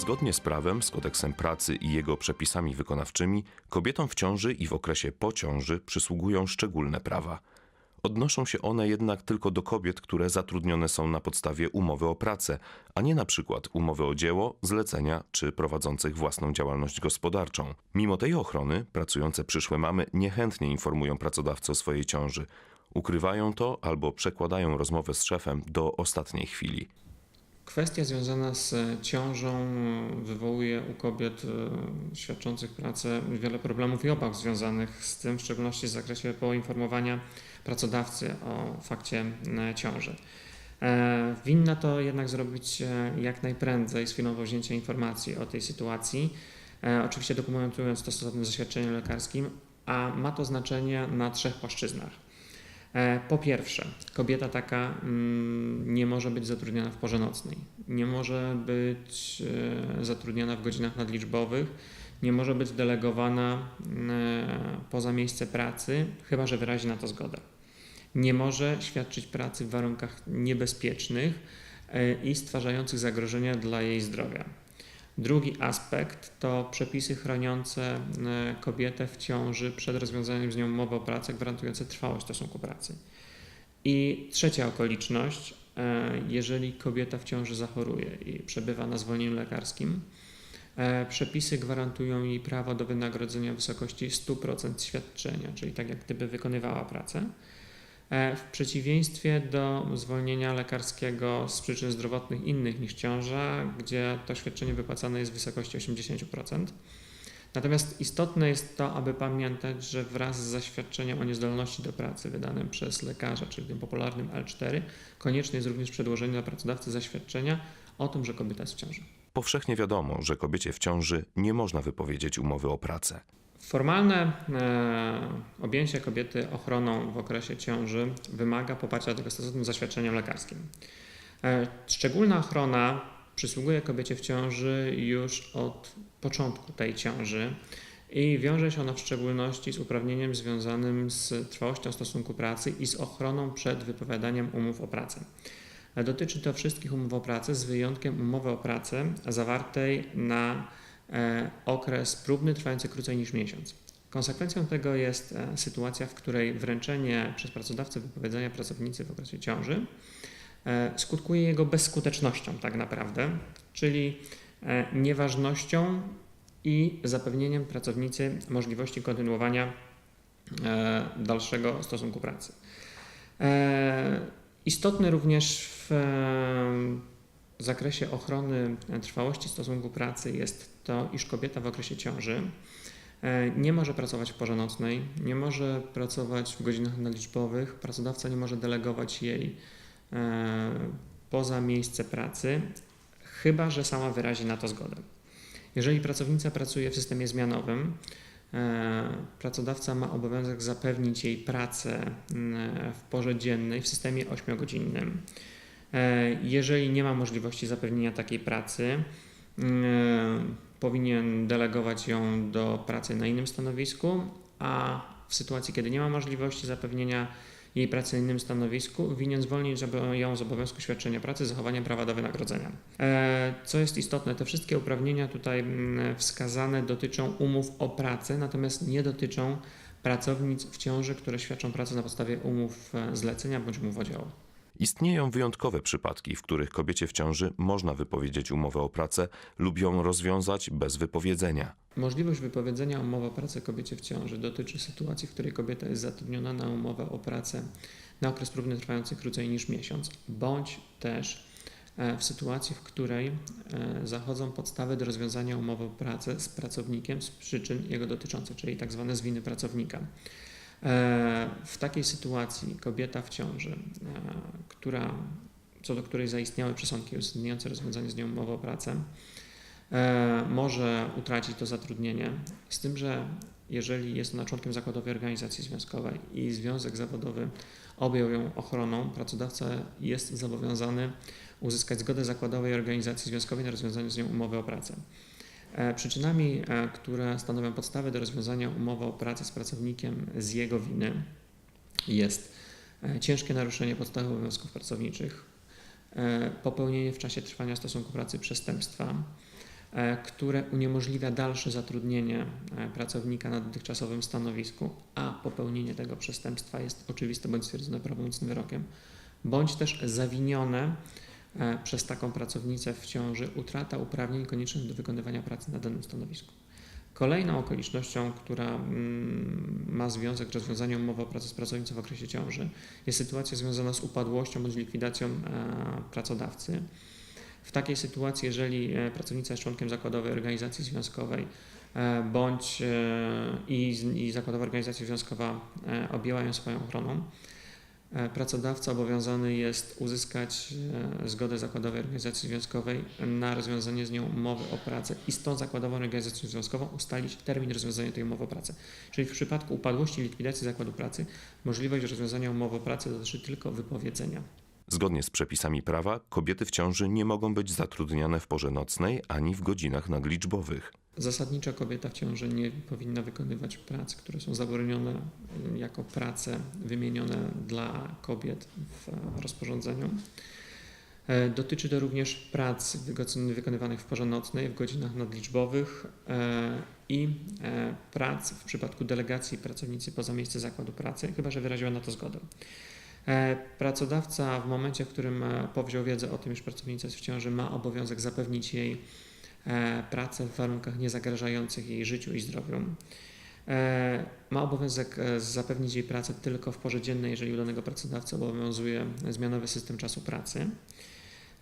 Zgodnie z prawem, z kodeksem pracy i jego przepisami wykonawczymi, kobietom w ciąży i w okresie po ciąży przysługują szczególne prawa. Odnoszą się one jednak tylko do kobiet, które zatrudnione są na podstawie umowy o pracę, a nie na przykład umowy o dzieło, zlecenia czy prowadzących własną działalność gospodarczą. Mimo tej ochrony, pracujące przyszłe mamy niechętnie informują pracodawcę o swojej ciąży. Ukrywają to albo przekładają rozmowę z szefem do ostatniej chwili. Kwestia związana z ciążą wywołuje u kobiet e, świadczących pracę wiele problemów i obaw związanych z tym, w szczególności w zakresie poinformowania pracodawcy o fakcie e, ciąży. E, Winna to jednak zrobić jak najprędzej z chwilą wzięcia informacji o tej sytuacji, oczywiście dokumentując to stosownym zaświadczeniem lekarskim, a ma to znaczenie na trzech płaszczyznach. E, Po pierwsze, kobieta taka mm, nie może być zatrudniona w porze nocnej, nie może być e, zatrudniona w godzinach nadliczbowych, nie może być delegowana e, poza miejsce pracy, chyba że wyrazi na to zgodę. Nie może świadczyć pracy w warunkach niebezpiecznych i stwarzających zagrożenia dla jej zdrowia. Drugi aspekt to przepisy chroniące e, kobietę w ciąży przed rozwiązaniem z nią umowy o pracę, gwarantujące trwałość stosunku pracy. I trzecia okoliczność, e, jeżeli kobieta w ciąży zachoruje i przebywa na zwolnieniu lekarskim, e, przepisy gwarantują jej prawo do wynagrodzenia w wysokości 100% świadczenia, czyli tak jak gdyby wykonywała pracę. E, W przeciwieństwie do zwolnienia lekarskiego z przyczyn zdrowotnych innych niż ciąża, gdzie to świadczenie wypłacane jest w wysokości 80%. Natomiast istotne jest to, aby pamiętać, że wraz z zaświadczeniem o niezdolności do pracy wydanym przez lekarza, czyli tym popularnym L4, konieczne jest również przedłożenie dla pracodawcy zaświadczenia o tym, że kobieta jest w ciąży. Powszechnie wiadomo, że kobiecie w ciąży nie można wypowiedzieć umowy o pracę. Formalne e, objęcie kobiety ochroną w okresie ciąży wymaga poparcia tego stosownym zaświadczeniem lekarskim. E, szczególna ochrona przysługuje kobiecie w ciąży już od początku tej ciąży i wiąże się ona w szczególności z uprawnieniem związanym z trwałością stosunku pracy i z ochroną przed wypowiadaniem umów o pracę. E, Dotyczy to wszystkich umów o pracę z wyjątkiem umowy o pracę zawartej na okres próbny trwający krócej niż miesiąc. Konsekwencją tego jest e, sytuacja, w której wręczenie przez pracodawcę wypowiedzenia pracownicy w okresie ciąży e, skutkuje jego bezskutecznością tak naprawdę, czyli e, nieważnością i zapewnieniem pracownicy możliwości kontynuowania e, dalszego stosunku pracy. E, Istotne również w e, zakresie ochrony trwałości stosunku pracy jest to, iż kobieta w okresie ciąży e, nie może pracować w porze nocnej, nie może pracować w godzinach nadliczbowych, pracodawca nie może delegować jej e, poza miejsce pracy, chyba że sama wyrazi na to zgodę. Jeżeli pracownica pracuje w systemie zmianowym, e, pracodawca ma obowiązek zapewnić jej pracę w porze dziennej w systemie 8-godzinnym. E, Jeżeli nie ma możliwości zapewnienia takiej pracy, mm, powinien delegować ją do pracy na innym stanowisku, a w sytuacji, kiedy nie ma możliwości zapewnienia jej pracy na innym stanowisku, winien zwolnić ją z obowiązku świadczenia pracy z zachowaniem prawa do wynagrodzenia. E, Co jest istotne, te wszystkie uprawnienia tutaj mm, wskazane dotyczą umów o pracę, natomiast nie dotyczą pracownic w ciąży, które świadczą pracę na podstawie umów e, zlecenia bądź umów o dzieło. Istnieją wyjątkowe przypadki, w których kobiecie w ciąży można wypowiedzieć umowę o pracę lub ją rozwiązać bez wypowiedzenia. Możliwość wypowiedzenia umowy o pracę kobiecie w ciąży dotyczy sytuacji, w której kobieta jest zatrudniona na umowę o pracę na okres próbny trwający krócej niż miesiąc, bądź też e, w sytuacji, w której e, zachodzą podstawy do rozwiązania umowy o pracę z pracownikiem z przyczyn jego dotyczących, czyli tak zwane z winy pracownika. E, W takiej sytuacji kobieta w ciąży, e, która, co do której zaistniały przesądki uwzględniające rozwiązanie z nią umowy o pracę, e, może utracić to zatrudnienie. Z tym, że jeżeli jest ona członkiem zakładowej organizacji związkowej i związek zawodowy objął ją ochroną, pracodawca jest zobowiązany uzyskać zgodę zakładowej organizacji związkowej na rozwiązanie z nią umowy o pracę. E, Przyczynami, e, które stanowią podstawę do rozwiązania umowy o pracę z pracownikiem z jego winy jest e, ciężkie naruszenie podstawowych obowiązków pracowniczych, popełnienie w czasie trwania stosunku pracy przestępstwa, które uniemożliwia dalsze zatrudnienie pracownika na dotychczasowym stanowisku, a popełnienie tego przestępstwa jest oczywiste bądź stwierdzone prawomocnym wyrokiem, bądź też zawinione przez taką pracownicę w ciąży utrata uprawnień koniecznych do wykonywania pracy na danym stanowisku. Kolejną okolicznością, która mm, ma związek z rozwiązaniem umowy o pracę z pracownicą w okresie ciąży, jest sytuacja związana z upadłością bądź likwidacją e, pracodawcy. W takiej sytuacji, jeżeli e, pracownica jest członkiem zakładowej organizacji związkowej e, bądź e, i, i zakładowa organizacja związkowa e, objęła ją swoją ochroną, e, pracodawca obowiązany jest uzyskać e, zgodę zakładowej organizacji związkowej na rozwiązanie z nią umowy o pracę i z tą zakładową organizacją związkową ustalić termin rozwiązania tej umowy o pracę. Czyli w przypadku upadłości i likwidacji zakładu pracy możliwość rozwiązania umowy o pracę dotyczy tylko wypowiedzenia. Zgodnie z przepisami prawa, kobiety w ciąży nie mogą być zatrudniane w porze nocnej ani w godzinach nadliczbowych. Zasadniczo kobieta w ciąży nie powinna wykonywać prac, które są zabronione y, jako prace wymienione dla kobiet w rozporządzeniu. E, Dotyczy to również prac wykonywanych w porze nocnej, w godzinach nadliczbowych e, i e, prac w przypadku delegacji pracownicy poza miejsce zakładu pracy, chyba że wyraziła na to zgodę. E, Pracodawca w momencie, w którym e, powziął wiedzę o tym, iż pracownica jest w ciąży, ma obowiązek zapewnić jej e, pracę w warunkach niezagrażających jej życiu i zdrowiu. Ma obowiązek zapewnić jej pracę tylko w porze dziennej, jeżeli u danego pracodawcy obowiązuje zmianowy system czasu pracy.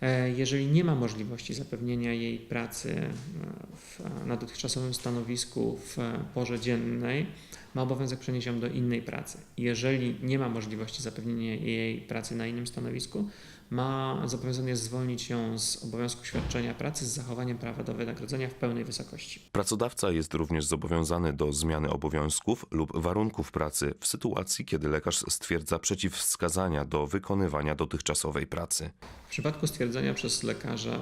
E, Jeżeli nie ma możliwości zapewnienia jej pracy e, w, na dotychczasowym stanowisku w e, porze dziennej, ma obowiązek przenieść ją do innej pracy. Jeżeli nie ma możliwości zapewnienia jej pracy na innym stanowisku, ma zobowiązany jest zwolnić ją z obowiązku świadczenia pracy z zachowaniem prawa do wynagrodzenia w pełnej wysokości. Pracodawca jest również zobowiązany do zmiany obowiązków lub warunków pracy w sytuacji, kiedy lekarz stwierdza przeciwwskazania do wykonywania dotychczasowej pracy. W przypadku stwierdzenia przez lekarza e,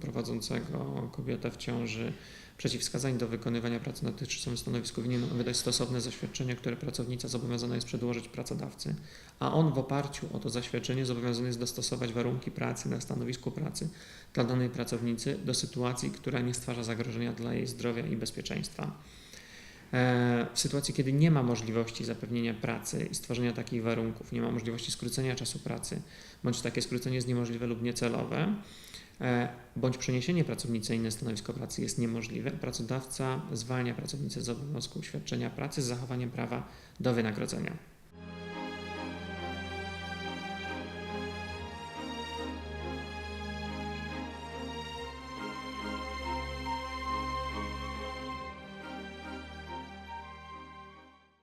prowadzącego kobietę w ciąży przeciwwskazań do wykonywania pracy na dotychczasowym stanowisku winien wydać stosowne zaświadczenie, które pracownica zobowiązana jest przedłożyć pracodawcy, a on w oparciu o to zaświadczenie zobowiązany jest dostosować warunki pracy na stanowisku pracy dla danej pracownicy do sytuacji, która nie stwarza zagrożenia dla jej zdrowia i bezpieczeństwa. E, W sytuacji, kiedy nie ma możliwości zapewnienia pracy i stworzenia takich warunków, nie ma możliwości skrócenia czasu pracy, bądź takie skrócenie jest niemożliwe lub niecelowe, e, bądź przeniesienie pracownicy inne stanowisko pracy jest niemożliwe, pracodawca zwalnia pracownicę z obowiązku świadczenia pracy z zachowaniem prawa do wynagrodzenia.